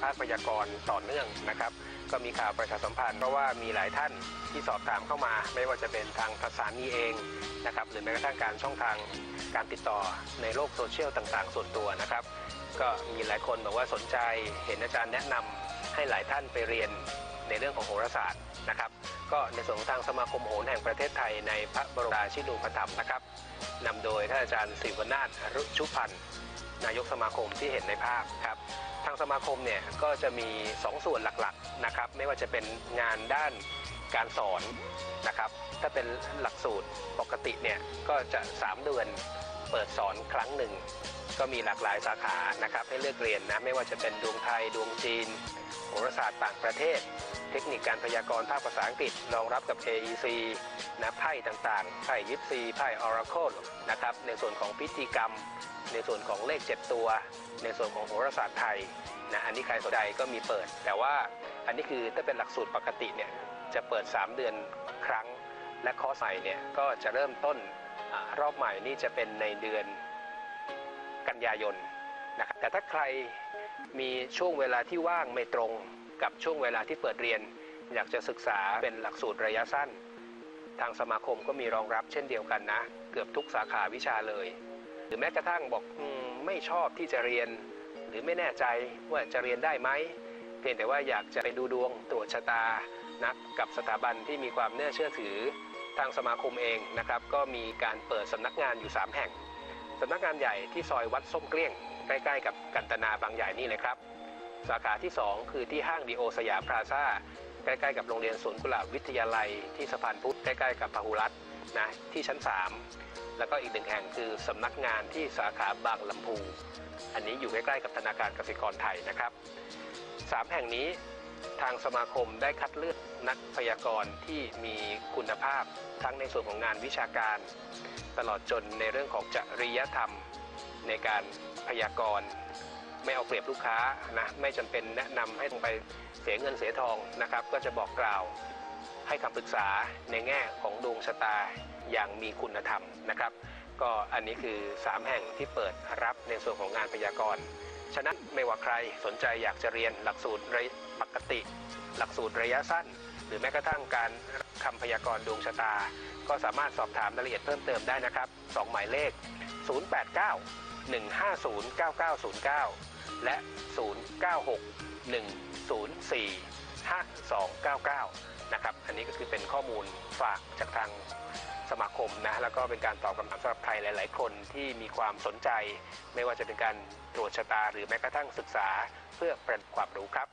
ภาคพยากรณ์ต่อเนื่องนะครับ ก็มีข่าวประชาสัมพันธ์เพราะว่ามีหลายท่านที่สอบถามเข้ามา ไม่ว่าจะเป็นทางภาษานีเองนะครับหรือแม้กระทั่งการช่องทางการติดต่อในโลกโซเชียลต่างๆ ส่วนตัวนะครับ ก็มีหลายคนบอกว่าสนใจเห็นอาจารย์แนะนำให้หลายท่านไปเรียนในเรื่องของโหราศาสตร์นะครับ ก็ในส่วนของทางสมาคมโหรแห่งประเทศไทยในพระบรมราชินูปถัมภ์นะครับนำโดยท่านอาจารย์ศิวนาถรุชุพันธ์ นายกสมาคมที่เห็นในภาพครับทางสมาคมเนี่ยก็จะมี 2 ส่วนหลักๆนะครับไม่ว่าจะเป็นงานด้านการสอนนะครับถ้าเป็นหลักสูตรปกติเนี่ยก็จะ 3 เดือนเปิดสอนครั้งหนึ่ง ก็มีหลากหลายสาขานะครับให้เลือกเรียนนะไม่ว่าจะเป็นดวงไทยดวงจีน โหราศาสตร์ต่างประเทศ เทคนิคการพยากรณ์ภาคภาษาอังกฤษรองรับกับ AEC นะไพ่ต่างๆ ไพ่ยิปซี ไพ่ Oracle นะครับ ในส่วนของพิธีกรรม ในส่วนของเลข 7 ตัว ในส่วนของโหราศาสตร์ไทยนะอันนี้ใครสนใจก็มีเปิด แต่ว่าอันนี้คือถ้าเป็นหลักสูตรปกติเนี่ยจะเปิด 3 เดือนครั้ง และคอร์สใหม่เนี่ยก็จะเริ่มต้นอรอบใหม่นี่จะเป็นในเดือนกันยายนนะครับแต่ถ้าใคร มีช่วงเวลาที่ว่างไม่ตรงกับช่วงเวลาที่เปิดเรียน อยากจะศึกษาเป็นหลักสูตรระยะสั้น ทางสมาคมก็มีรองรับเช่นเดียวกันนะ เกือบทุกสาขาวิชาเลย หรือแม้กระทั่งบอกอมไม่ชอบที่จะเรียน หรือไม่แน่ใจว่าจะเรียนได้ไหมเพียงแต่ว่าอยากจะไปดูดวงตรวจชะตานะกับสถาบันที่มีความเน่าเชื่อถือทางสมาคมเองนะครับ ก็มีการเปิดสำนักงานอยู่ 3 แห่งสำนักงานใหญ่ที่ซอยวัดส้มเกลี้ยง ใกล้ๆ กับกันตนาบางใหญ่นี่เลยครับ สาขาที่ 2 คือที่ห้างดีโอสยามพลาซ่าใกล้ๆ กับโรงเรียนสวนกุหลาบวิทยาลัย ที่สะพานพุทธใกล้ๆ กับพหุรัตน์นะที่ชั้น 3 แล้วก็อีกหนึ่งแห่งคือสำนักงานที่สาขาบางลำพู อันนี้อยู่ใกล้ๆ กับธนาคารกสิกรไทยนะครับสามแห่งนี้ทางสมาคมได้คัดเลือกนักพยากรณ์ที่มีคุณภาพทั้งในส่วนของงานวิชาการ ตลอดจนในเรื่องของจริยธรรม ในการพยากรณ์ ไม่เอาเปรียบลูกค้านะไม่จำเป็นแนะนำให้ต้องไปเสียเงินเสียทองนะครับ ก็จะบอกกล่าวให้คำปรึกษาในแง่ของดวงชะตาอย่างมีคุณธรรมนะครับ ก็อันนี้คือ 3 แห่งที่เปิดรับในส่วนของงานพยากรณ์ฉะนั้นไม่ว่าใครสนใจอยากจะเรียนหลักสูตรระปกติ หลักสูตรระยะสั้น หรือแม้กระทั่งการคำพยากรณ์ดวงชะตา ก็สามารถสอบถามรายละเอียดเพิ่มเติมได้นะครับ 2 หมายเลข 089 150 9909 และ 096 104 5299 นะครับ อันนี้ก็คือเป็นข้อมูลฝากจากทางสมาคมนะ แล้วก็เป็นการตอบคำถามสำหรับใครหลาย ๆ คนที่มีความสนใจ ไม่ว่าจะเป็นการตรวจชะตา หรือแม้กระทั่งศึกษาเพื่อประดิความรู้ครับ